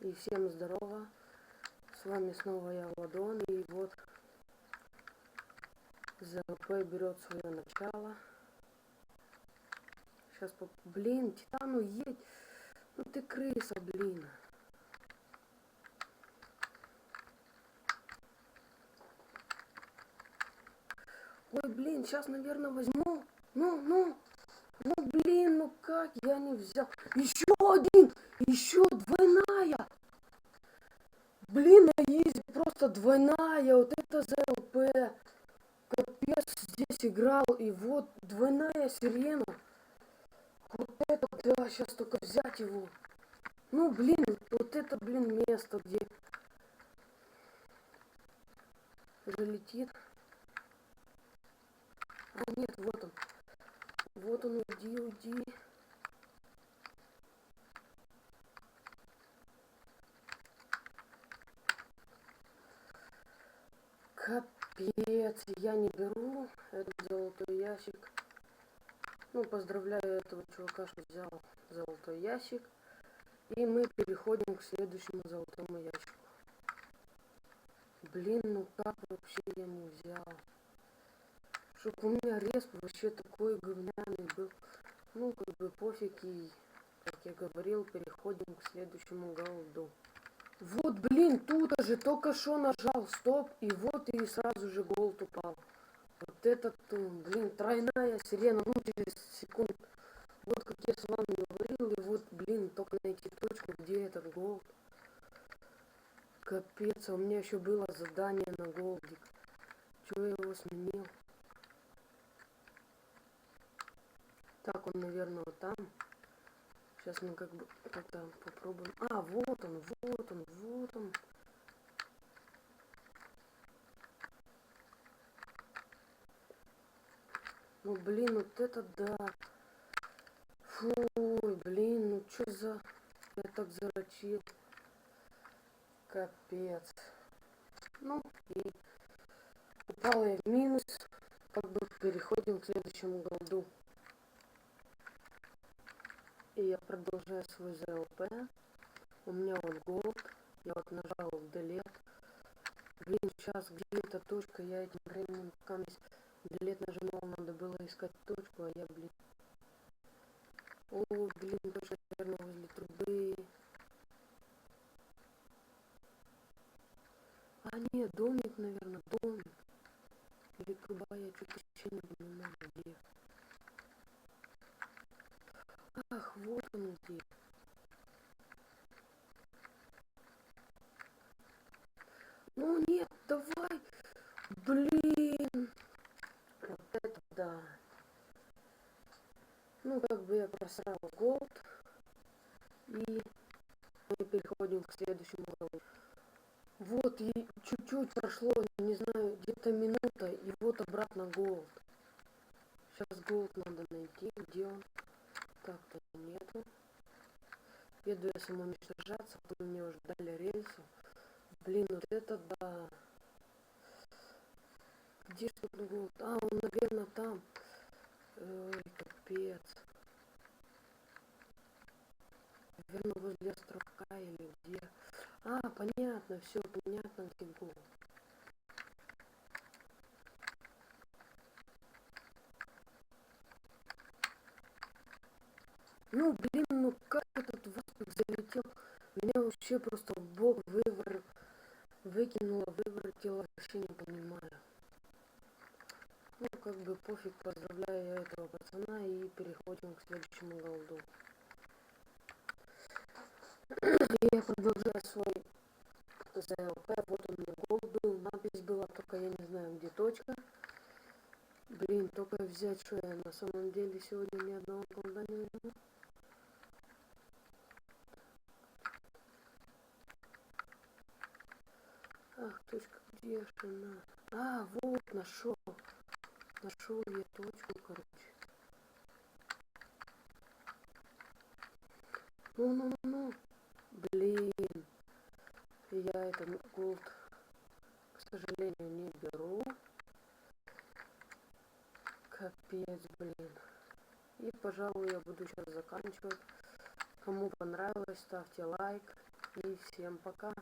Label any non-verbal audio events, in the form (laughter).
И всем здорово. С вами снова я, Владон. И вот ЗЛП берет свое начало. Сейчас, по... блин, Титану едь. Ну ты крыса, блин. Ой, блин, сейчас, наверное, возьму. Ну, ну. Блин, ну как я не взял? Еще один! Еще двойная! Блин, на изи просто двойная. Вот это ЗЛП. Капец здесь играл. И вот двойная сирена. Вот это, да, сейчас только взять его. Ну, блин, вот это, блин, место, где залетит. А, нет, вот он. Вот он, уйди, уйди. Капец, я не беру этот золотой ящик. Ну, поздравляю этого чувака, что взял золотой ящик. И мы переходим к следующему золотому ящику. Блин, ну как вообще я не взял? Чтоб у меня респ вообще такой говняный был. Ну, как бы пофиг и, как я говорил, переходим к следующему голду. Вот, блин, тут же только что нажал стоп, и вот и сразу же голд упал. Вот этот, блин, тройная сирена, ну, через секунд. Вот как я с вами говорил, и вот, блин, только найти точку, где этот голд. Капец, а у меня еще было задание на голдик. Чего я его сменил? Так, он, наверное, вот там. Сейчас мы как бы как-то попробуем. А, вот он, вот он, вот он. Ну, блин, вот это да. Фу, блин, ну что за... Я так зарочил. Капец. Ну, и упал я в минус. Как бы переходим к следующему голду. И я продолжаю свой ЗЛП. У меня вот голд. Я вот нажал delete. Блин, сейчас где-то точка. Я этим временем пока delete нажимал, надо было искать точку, а я, блин. О, блин, точка, наверное, возле трубы. А, нет, домик, наверное, домик. Или труба, я что-то вообще не понимаю, где. Где. Ну нет, давай. Блин. Вот это да. Ну, как бы я просрал голд. И мы переходим к следующему голду. Вот, и чуть-чуть прошло, не знаю, где-то минута, и вот обратно голд. Сейчас голд надо найти, где он. Так-то нету. Еду я самоуничтожаться, потом мне уже дали рельсу. Блин, вот это да. Где ж тут голд? А, он, наверное, там. Ой, капец. Наверное, возле островка или где. А, понятно, все понятно, где голд. Ну, блин, ну как этот воздух залетел? Меня вообще просто в бок вывор... выкинуло, выворотило, вообще не понимаю. Ну, как бы пофиг, поздравляю я этого пацана и переходим к следующему голду. (clears throat) Я продолжаю свой ЗЛП, вот у меня голд был, надпись была, только я не знаю, где точка. Блин, только взять, что я на самом деле сегодня ни одного голда не возьму. Ах, точка, где же она? А, вот, нашел. Нашел я точку, короче. Ну-ну-ну. Блин. Я этот голд, к сожалению, не беру. Капец, блин. И, пожалуй, я буду сейчас заканчивать. Кому понравилось, ставьте лайк. И всем пока.